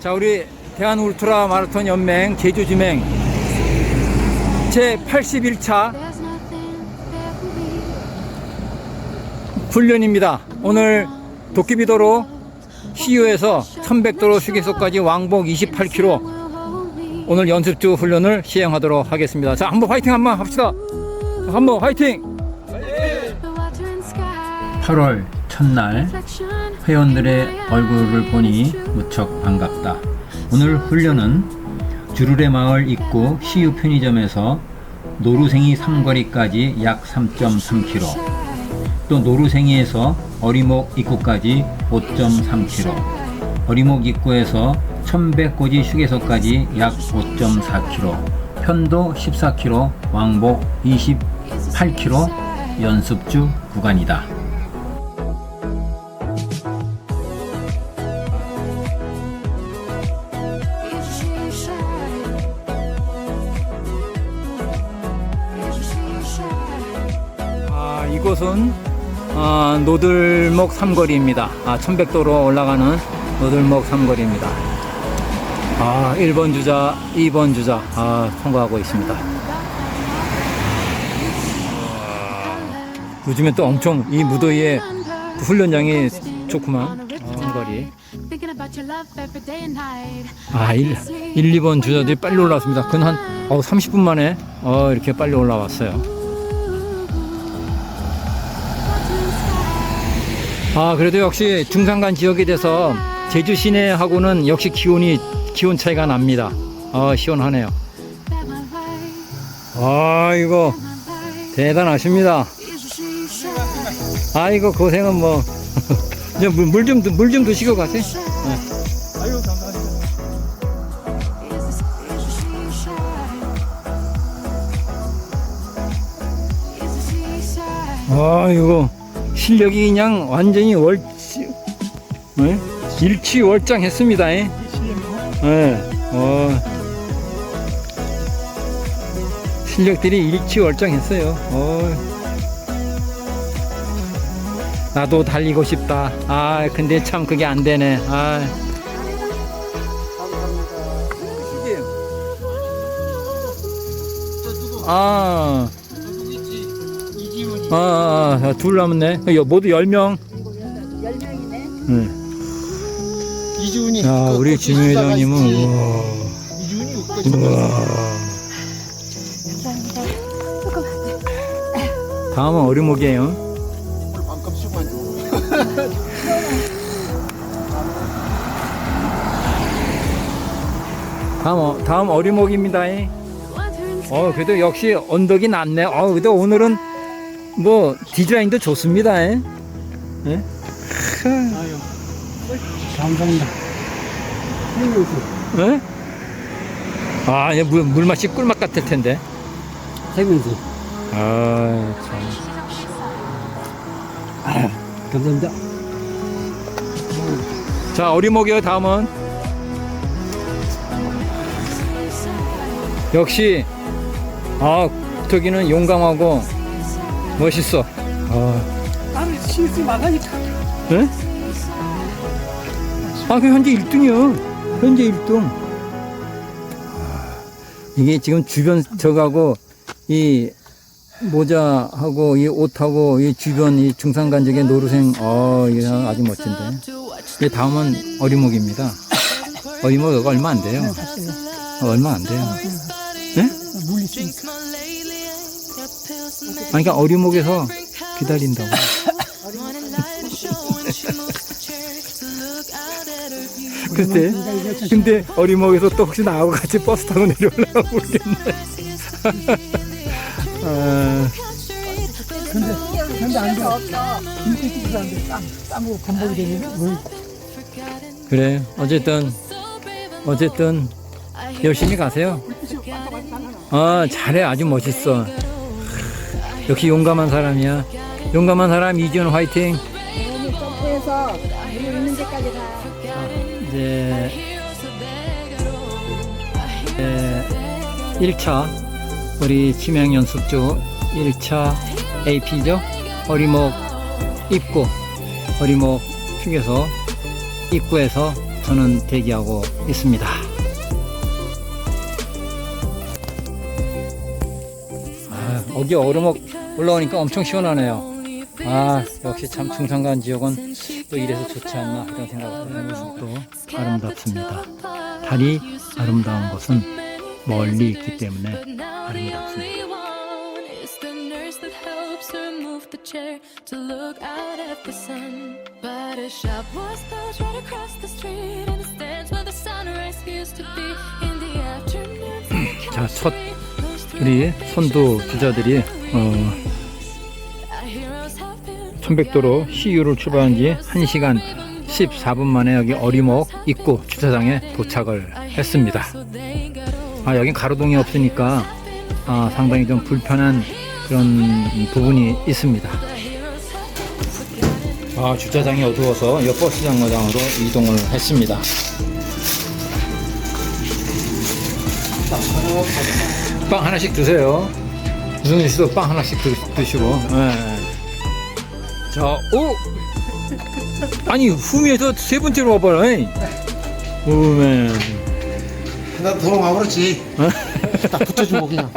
자, 우리 대한 울트라 마라톤 연맹 제주 지맹 제 81차 훈련입니다. 오늘 도끼비도로 시유에서 1100도로 휴게소까지 왕복 28km 오늘 연습주 훈련을 시행하도록 하겠습니다. 자, 한번 화이팅 한번 합시다. 자, 한번 화이팅! 8월 첫날 회원들의 얼굴을 보니 무척 반갑다. 오늘 훈련은 주르레 마을 입구 시유 편의점에서 노루생이 삼거리까지 약 3.3km, 또 노루생이에서 어리목 입구까지 5.3km, 어리목 입구에서 천백고지 휴게소까지 약 5.4km, 편도 14km, 왕복 28km 연습주 구간이다. 이곳은 아, 노들목 삼거리입니다. 아, 천백도로 올라가는 노들목 삼거리입니다. 아, 1번 주자, 2번 주자 아, 통과하고 있습니다. 요즘에 또 엄청 이 무더위에 훈련장이 좋구만. 어, 삼거리. 아, 1, 1 2번 주자들이 빨리 올라왔습니다. 그건 한 어, 30분 만에 어, 이렇게 빨리 올라왔어요. 아, 그래도 역시 중산간 지역이 돼서 제주 시내하고는 역시 기온이 기온 차이가 납니다. 어, 시원하네요. 아, 이거 대단하십니다. 아이고 고생은 뭐 이제 물좀 물 좀 드시고 가세요. 네. 아, 이거 실력이 그냥 완전히 월치, 네? 일치월장했습니다. 예. 이 실력이요? 네. 어, 실력들이 일치월장했어요. 어. 나도 달리고 싶다. 아, 근데 참 그게 안 되네. 아. 아. 아, 아, 아, 둘 남았네. 여- 모두 10명. 응. 이지훈이. 야, 그 우리 꽃이 진 회장님은. 우와. 웃고 있어. 우와. 다음은 어리목이에요. 반값씩만 줘. 다음, 어- 다음 어리목입니다. 어, 그래도 역시 언덕이 낮네. 어, 그래도 오늘은 뭐 디자인도 좋습니다. 예? 예? 아유. 감사합니다. 예? 아, 이제 물, 물맛이 꿀맛 같을 텐데. 세면서. 아, 참. 감사합니다. 자, 어리목이요, 다음은. 역시, 아, 저기는 용감하고 멋있어. 아, 나는 실수 많으니까. 예? 아, 그 현재 1등이요. 현재 1등. 이게 지금 주변 저가고 이 모자하고 이 옷하고 이 주변 이 중산간적의 노루생 어 이게 아주 멋진데. 이 다음은 어리목입니다. 어리목 얼마 안 돼요. 어, 얼마 안 돼요. 예? 물 있으니까. 아니, 그러니까 어리목에서 기다린다고. 글쎄. 근데 어리목에서 또 혹시 나하고 같이 버스 타고 내려오려고 모르겠네. 아, 근데, 근데 안 돼. 찍어도 안 돼. 땀, 땀으로 건복이 되면 물. 그래. 어쨌든, 어쨌든, 열심히 가세요. 아, 잘해. 아주 멋있어. 역시 용감한 사람이야. 용감한 사람 이지훈 화이팅. 오늘 점프해서 물 있는 데까지 가. 이제, 에, 1차 우리 치명 연습주 1차 AP죠. 어리목 입구, 어리목 휴게소 입구에서 저는 대기하고 있습니다. 아, 어기 얼음목 올라오니까 엄청 시원하네요. 아, 역시 참 중산간 지역은 또 이래서 좋지 않나 이런 생각을 해보고 또 아름답습니다. 달이 아름다운 것은 멀리 있기 때문에 아름답습니다. 자, 첫 우리 선두 주자들이 어, 천백도로 시유를 출발한 지 1시간 14분 만에 여기 어리목 입구 주차장에 도착을 했습니다. 아, 여긴 가로등이 없으니까 아, 상당히 좀 불편한 그런 부분이 있습니다. 아, 주차장이 어두워서 이 버스 정거장으로 이동을 했습니다. 빵 하나씩 드세요. 유승준 씨도 빵 하나씩 드, 드시고. 예. 자, 오! 아니, 후미에서 세 번째로 와봐라. 잉. 오맨. 나 도망가 버렸지. 딱 붙여주고 그냥.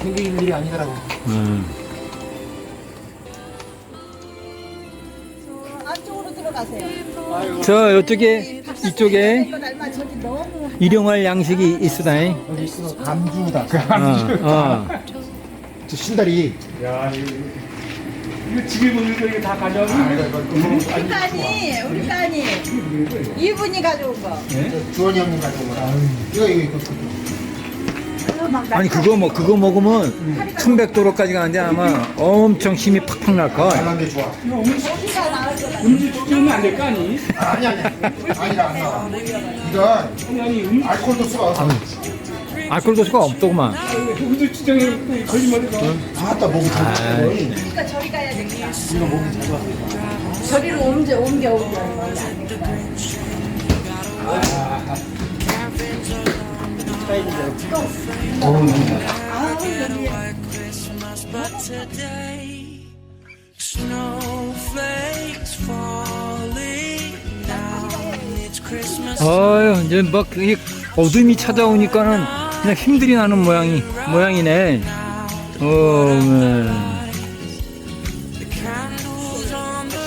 튕기는 일이 아니더라고. 음. 안쪽으로 들어가세요. 저, 이쪽에, 이쪽에 이거 닮아 저기 너무 일용할 양식이 있으다잉. 여기 있어 감주다. 어, 어. 저 신다리. 이 거 집에 먹는 거 이거 다 가져와. 우리 딸이 우리 딸이 이분이 가져온 거. 주원이 형님 가져온 거라. 이거 이거 이거. 아니, 그거 뭐, 그거 먹으면 천백도로까지 가는데 아마 엄청 힘이 팍팍 날걸. 잘난 게 좋아. 여기가 나을 거 같아. 음주 주면 안 될까 아니? 아니 아니. 아니라 안 나와. 이건 아니 아니 음 알코올 도수가 없어. 알코올 도수가 없더구만. 주정에 또 걸리면 아따 목이 잘 좋아. 그러니까 저리 가야 되겠다. 저리로 옮겨 옮겨 옮겨. Snowflakes falling down. It's Christmas. 아유, 이제 막, 이 어둠이 찾아오니까는 그냥 힘들이 나는 모양이, 모양이네. 어, 네. The candles on the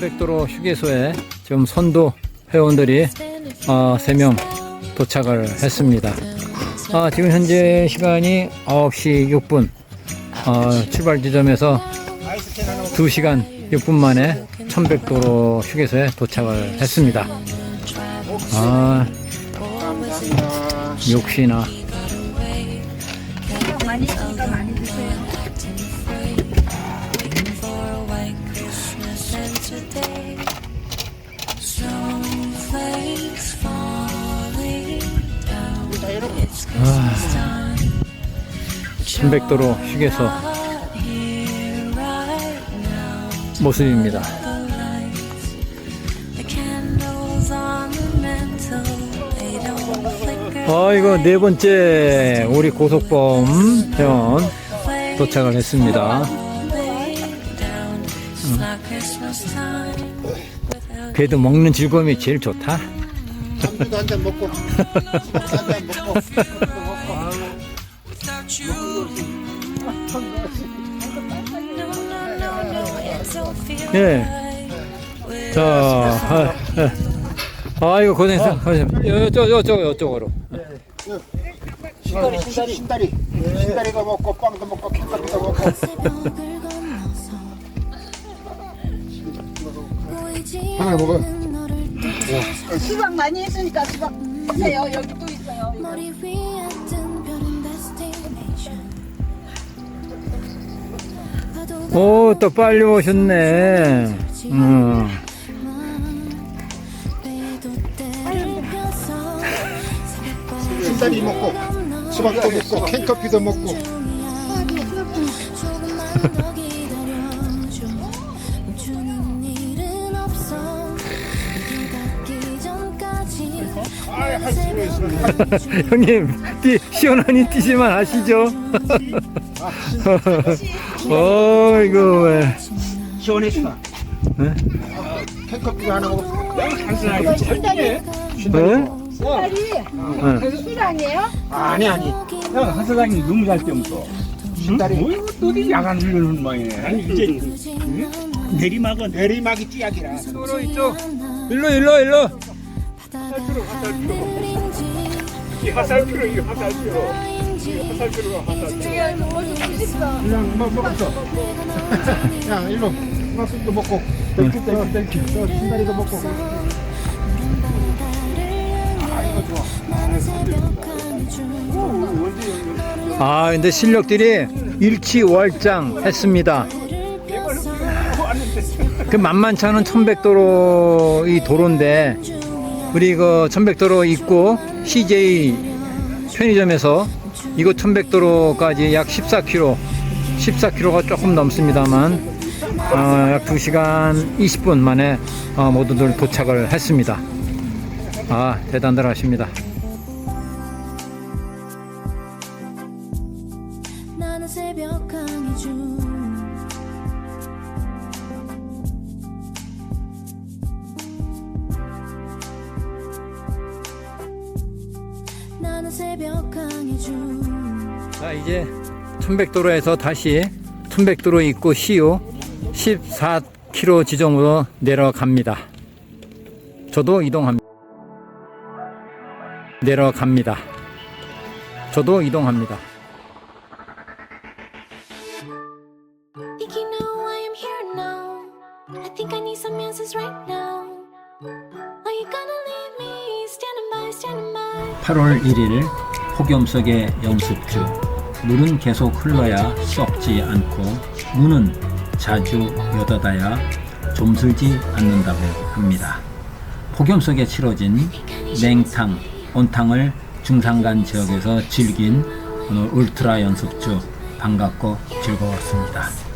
천백도로 휴게소에 지금 선도 회원들이 어, 3명 도착을 했습니다. 아, 지금 현재 시간이 9시 6분. 어, 출발 지점에서 2시간 6분 만에 천백도로 휴게소에 도착을 했습니다. 아, 역시나 많이 휴게소 Here right now. 모습입니다. Flicker. 아이고 네 번째 우리 고속범 회원 도착을 했습니다. 그래도 먹는 즐거움이 제일 좋다. 감주도 한 잔 먹고. 한잔 먹고. 예. 자, 아, 아. 아이고 고생했어. 고생했어. 여쪽 여쪽 여쪽으로. 신다리 신다리. 신다리. 신다리가 먹고 빵도 먹고 캔커피도 먹고. 하나 먹어. 수박 많이 했으니까 수박 드세요. 여기 또 있어요. 이거. 머리 위에 뜬 별은 destination. 오, 또 빨리 오셨네. 음. 신다리 먹고 수박도 먹고 캔커피도 먹고 형님, 뛰, 시원하니 뛰지만 아시죠? 어, 이거 왜. 시원했어. 캔커피도 하나 먹고 이거 신다리 네? 신다리 술 아니에요? 아니 아니 야, 한 사장님 너무 잘 뛰었어. 신다리 뭐, 어디 야간 훈련을 많이 해. 아니, 이제 내리막은 내리막이 찌약이라. 일로 이쪽. 일로, 일로, 일로. 이 화살표로, 이 화살표로. 이 화살표로, 화살표. 너무 좀 싶어. 그냥 뭐 먹었어? 야 일로. 수박도 먹고. 땡큐 땡큐. 땡큐 저 신다리도 먹고. 아, 근데 실력들이 일치월장 했습니다. 그 만만치 않은 천백도로 이 도로인데, 우리 그 천백도로 있고, CJ 편의점에서 이곳 천백도로까지 약 14km, 14km가 조금 넘습니다만, 어, 약 2시간 20분 만에 어, 모두들 도착을 했습니다. 아, 대단들 하십니다. 자 이제 천백도로에서 다시 천백도로 입구 시유 14km 지점으로 내려갑니다. 저도 이동합니다. 내려갑니다. 저도 이동합니다. Think you know I am here now. I think I need some answers right now. Are you gonna leave me standing by, standing by? 8월 1일 폭염석의 연습주. 물은 계속 흘러야 썩지 않고 문은 자주 여닫아야 좀슬지 않는다고 합니다. 폭염석에 치러진 냉탕, 온탕을 중산간 지역에서 즐긴 오늘 울트라 연습주 반갑고 즐거웠습니다.